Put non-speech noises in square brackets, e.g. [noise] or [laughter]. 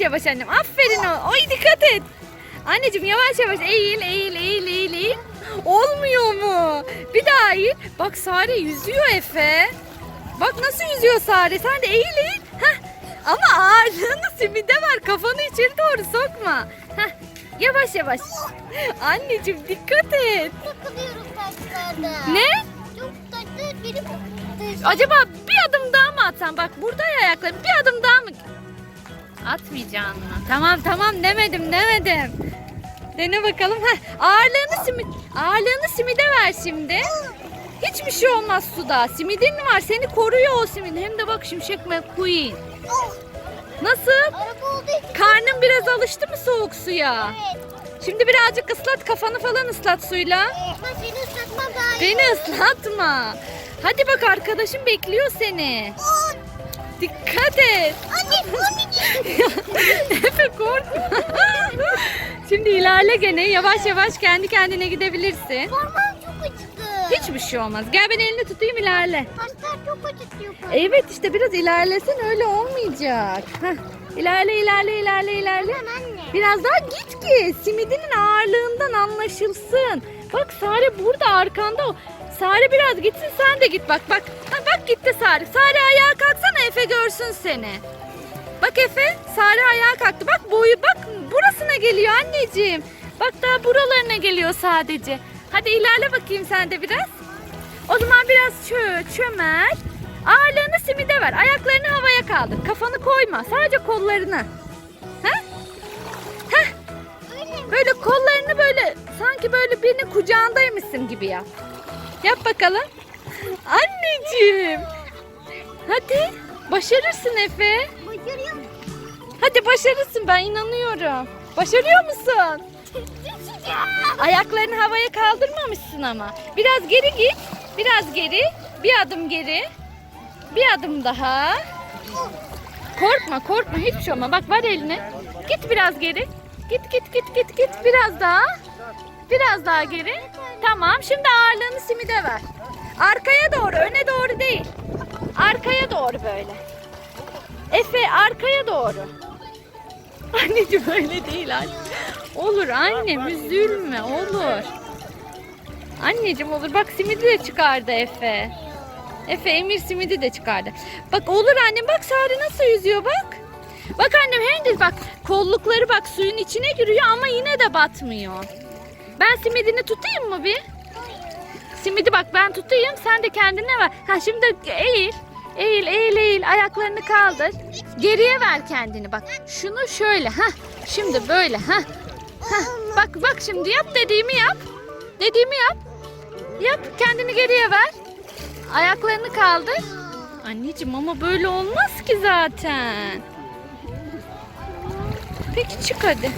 Yavaş yavaş annem. Aferin o. Oy dikkat et. Anneciğim yavaş yavaş eğil eğil eğil eğil eğil. Olmuyor mu? Bir daha eğil. Bak Sare yüzüyor Efe. Bak nasıl yüzüyor Sare. Sen de eğil eğil. Heh. Ama ağırlığını simide var. Kafanı içeri doğru sokma. Heh. Yavaş yavaş. Anneciğim dikkat et. Takılıyorum taşlarda. Ne? Çok benim. Acaba bir adım daha mı atsan? Bak burada ya ayaklarım. Bir adım daha mı? Atmayacaksın mı? Tamam tamam demedim demedim. Dene bakalım. Heh, ağırlığını simit ağırlığını simide ver şimdi. Hiçbir şey olmaz suda. Simidin mi var? Seni koruyor o simit. Hem de bak şimşek McQueen. Nasıl? Karnın biraz alıştı mı soğuk suya? Evet. Şimdi birazcık ıslat kafanı falan ıslat suyla. Ama seni ıslatmam daha iyi. Beni ıslatma. Hadi bak arkadaşım bekliyor seni. Dikkat et. anne, anneciğim. [laughs] Efe korkma. Şimdi ilerle gene yavaş yavaş kendi kendine gidebilirsin. Parmağım çok acıdı. Hiçbir şey olmaz. Gel ben elini tutayım ilerle. Taşlar çok acıtıyor parmağım. Evet işte biraz ilerlesen öyle olmayacak. Heh. İlerle ilerle ilerle ilerle. Tamam anne. Biraz daha git ki simidinin ağırlığından anlaşılsın. Bak Sare burada arkanda o. Sare biraz gitsin sen de git bak bak. Bak gitti Sare. Sare ayağa kalksana Efe görsün seni. Bak Efe Sare ayağa kalktı. Bak boyu bak burasına geliyor anneciğim. Bak daha buralarına geliyor sadece. Hadi ilerle bakayım sen de biraz. O zaman biraz çö çömel. Ağırlığını simide ver. Ayaklarını havaya kaldır. Kafanı koyma. Sadece kollarını. Heh. Öyle. Böyle kollarını böyle sanki böyle birinin kucağındaymışsın gibi yap. Yap bakalım. Anneciğim. Hadi. Başarırsın Efe. Başarıyorum. Hadi başarırsın ben inanıyorum. Başarıyor musun? Ayaklarını havaya kaldırmamışsın ama. Biraz geri git. Biraz geri. Bir adım geri. Bir adım daha. Korkma korkma hiçbir şey olma. Bak ver elini. Git biraz geri. Git git git git git. Biraz daha. Biraz daha geri. Tamam şimdi ağırlığını simide ver. Arkaya doğru öne doğru değil. Arkaya doğru böyle. Efe arkaya doğru. [laughs] Anneciğim öyle değil anne. Olur annem üzülme olur. Anneciğim olur bak simidi de çıkardı Efe. Efe Emir simidi de çıkardı. Bak olur annem bak Sare nasıl yüzüyor bak. Bak annem de bak kollukları bak suyun içine giriyor ama yine de batmıyor. Ben simidini tutayım mı bir? Simidi bak ben tutayım sen de kendine ver. Ha şimdi eğil. Eğil eğil eğil ayaklarını kaldır. Geriye ver kendini bak. Şunu şöyle ha. Şimdi böyle ha. Ha bak bak şimdi yap dediğimi yap. Dediğimi yap. Yap kendini geriye ver. Ayaklarını kaldır. Anneciğim ama böyle olmaz ki zaten. Peki çık hadi.